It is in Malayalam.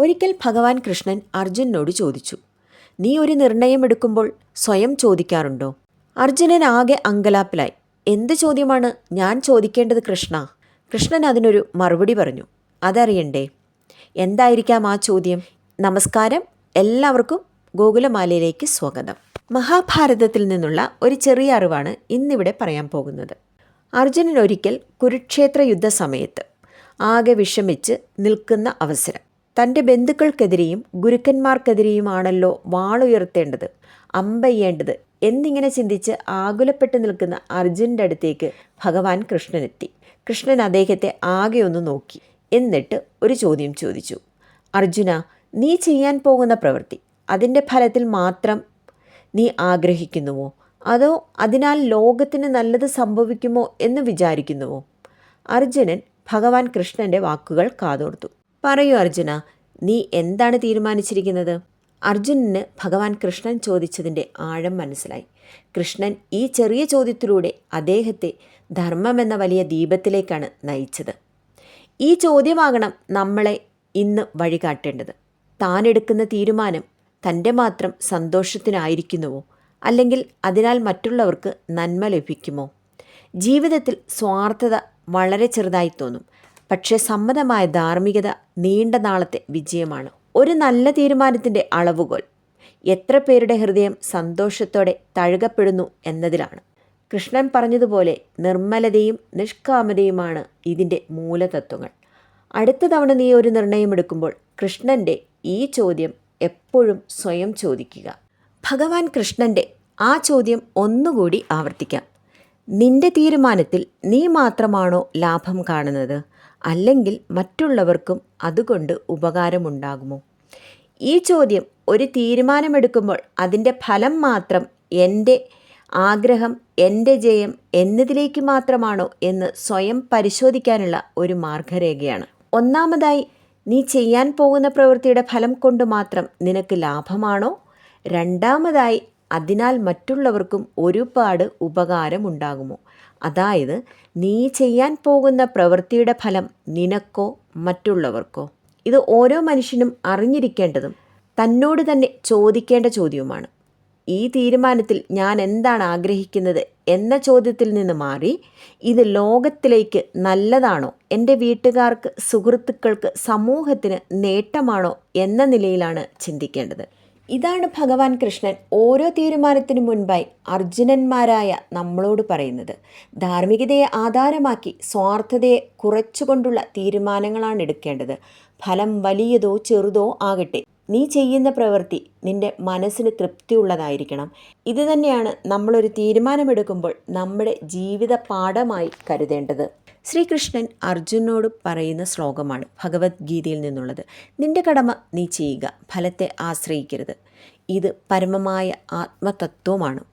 ഒരിക്കൽ ഭഗവാൻ കൃഷ്ണൻ അർജുനനോട് ചോദിച്ചു നീ ഒരു നിർണയമെടുക്കുമ്പോൾ സ്വയം ചോദിക്കാറുണ്ടോ? അർജുനൻ ആകെ അങ്കലാപ്പിലായി. എന്ത് ചോദ്യമാണ്? ഞാൻ ചോദിക്കേണ്ടത് കൃഷ്ണ. കൃഷ്ണൻ അതിനൊരു മറുപടി പറഞ്ഞു അതറിയണ്ടേ എന്തായിരിക്കാം ആ ചോദ്യം? നമസ്കാരം എല്ലാവർക്കും ഗോകുലമാലയിലേക്ക് സ്വാഗതം. മഹാഭാരതത്തിൽ നിന്നുള്ള ഒരു ചെറിയ അറിവാണ് ഇന്നിവിടെ പറയാൻ പോകുന്നത്. അർജുനൻ ഒരിക്കൽ കുരുക്ഷേത്ര യുദ്ധ സമയത്ത് ആകെ വിഷമിച്ച് നിൽക്കുന്ന അവസരം. തന്റെ ബന്ധുക്കൾക്കെതിരെയും ഗുരുക്കന്മാർക്കെതിരെയുമാണല്ലോ വാളുയർത്തേണ്ടത് അമ്പയ്യേണ്ടത് എന്നിങ്ങനെ ചിന്തിച്ച് ആകുലപ്പെട്ടു നിൽക്കുന്ന അർജുനന്റെ അടുത്തേക്ക് ഭഗവാൻ കൃഷ്ണനെത്തി. കൃഷ്ണൻ അദ്ദേഹത്തെ ആകെ ഒന്ന് നോക്കി. എന്നിട്ട് ഒരു ചോദ്യം ചോദിച്ചു. അർജുന നീ ചെയ്യാൻ പോകുന്ന പ്രവൃത്തി അതിന്റെ ഫലത്തിൽ മാത്രം നീ ആഗ്രഹിക്കുന്നുവോ? അതോ അതിനാൽ ലോകത്തിന് നല്ലത് സംഭവിക്കുമോ എന്ന് വിചാരിക്കുന്നുവോ? അർജുനൻ ഭഗവാൻ കൃഷ്ണന്റെ വാക്കുകൾ കാതോർത്തു. പറയൂ അർജുന നീ എന്താണ് തീരുമാനിച്ചിരിക്കുന്നത്? അർജുനന് ഭഗവാൻ കൃഷ്ണൻ ചോദിച്ചതിന്റെ ആഴം മനസ്സിലായി. കൃഷ്ണൻ ഈ ചെറിയ ചോദ്യത്തിലൂടെ അദ്ദേഹത്തെ ധർമ്മം എന്ന വലിയ ദീപത്തിലേക്കാണ് നയിച്ചത്. ഈ ചോദ്യമാകണം നമ്മളെ ഇന്ന് വഴികാട്ടേണ്ടത്. താൻ എടുക്കുന്ന തീരുമാനം തന്റെ മാത്രം സന്തോഷത്തിനായിരിക്കുന്നുവോ? അല്ലെങ്കിൽ അതിനാൽ മറ്റുള്ളവർക്ക് നന്മ ലഭിക്കുമോ? ജീവിതത്തിൽ സ്വാർത്ഥത വളരെ ചെറുതായി തോന്നും. പക്ഷേ സമ്മതമായ ധാർമ്മികത നീണ്ട നാളത്തെ വിജയമാണ്. ഒരു നല്ല തീരുമാനത്തിന്റെ അളവുകോൽ. എത്ര പേരുടെ ഹൃദയം സന്തോഷത്തോടെ തഴുകപ്പെടുന്നു എന്നതിലാണ്. കൃഷ്ണൻ പറഞ്ഞതുപോലെ നിർമ്മലതയും നിഷ്കാമതയുമാണ് ഇതിന്റെ മൂലതത്വങ്ങൾ. അടുത്ത തവണ നീ ഒരു നിർണയമെടുക്കുമ്പോൾ കൃഷ്ണന്റെ ഈ ചോദ്യം എപ്പോഴും സ്വയം ചോദിക്കുക. ഭഗവാൻ കൃഷ്ണന്റെ ആ ചോദ്യം ഒന്നുകൂടി ആവർത്തിക്കാം. നിന്റെ തീരുമാനത്തിൽ നീ മാത്രമാണോ ലാഭം കാണുന്നത്? അല്ലെങ്കിൽ മറ്റുള്ളവർക്കും അതുകൊണ്ട് ഉപകാരമുണ്ടാകുമോ? ഈ ചോദ്യം ഒരു തീരുമാനമെടുക്കുമ്പോൾ അതിന്റെ ഫലം മാത്രം എന്റെ ആഗ്രഹം എന്റെ ജയം എന്നതിലേക്ക് മാത്രമാണോ എന്ന് സ്വയം പരിശോധിക്കാനുള്ള ഒരു മാർഗരേഖയാണ്. ഒന്നാമതായി നീ ചെയ്യാൻ പോകുന്ന പ്രവൃത്തിയുടെ ഫലം കൊണ്ട് മാത്രം നിനക്ക് ലാഭമാണോ? രണ്ടാമതായി അതിനാൽ മറ്റുള്ളവർക്കും ഒരുപാട് ഉപകാരമുണ്ടാകുമോ? അതായത് നീ ചെയ്യാൻ പോകുന്ന പ്രവൃത്തിയുടെ ഫലം നിനക്കോ മറ്റുള്ളവർക്കോ. ഇത് ഓരോ മനുഷ്യനും അറിഞ്ഞിരിക്കേണ്ടതും തന്നോട് തന്നെ ചോദിക്കേണ്ട ചോദ്യവുമാണ്. ഈ തീരുമാനത്തിൽ ഞാൻ എന്താണ് ആഗ്രഹിക്കുന്നത് എന്ന ചോദ്യത്തിൽ നിന്ന് മാറി ഇത് ലോകത്തിലേക്ക് നല്ലതാണോ എന്റെ വീട്ടുകാർക്ക് സുഹൃത്തുക്കൾക്ക് സമൂഹത്തിന് നേട്ടമാണോ എന്ന നിലയിലാണ് ചിന്തിക്കേണ്ടത്. ഇതാണ് ഭഗവാൻ കൃഷ്ണൻ ഓരോ തീരുമാനത്തിനു മുൻപായി അർജുനന്മാരായ നമ്മളോട് പറയുന്നത്. ധാർമ്മികതയെ ആധാരമാക്കി സ്വാർത്ഥതയെ കുറച്ചുകൊണ്ടുള്ള തീരുമാനങ്ങളാണ് എടുക്കേണ്ടത്. ഫലം വലിയതോ ചെറുതോ ആകട്ടെ. നീ ചെയ്യുന്ന പ്രവൃത്തി നിന്റെ മനസ്സിന് തൃപ്തിയുള്ളതായിരിക്കണം. ഇത് തന്നെയാണ് നമ്മളൊരു തീരുമാനമെടുക്കുമ്പോൾ നമ്മുടെ ജീവിത പാഠമായി കരുതേണ്ടത്. ശ്രീകൃഷ്ണൻ അർജുനോട് പറയുന്ന ശ്ലോകമാണ് ഭഗവത്ഗീതയിൽ നിന്നുള്ളത്. നിന്റെ കടമ നീ ചെയ്യുക ഫലത്തെ ആശ്രയിക്കരുത്. ഇത് പരമമായ ആത്മതത്വമാണ്.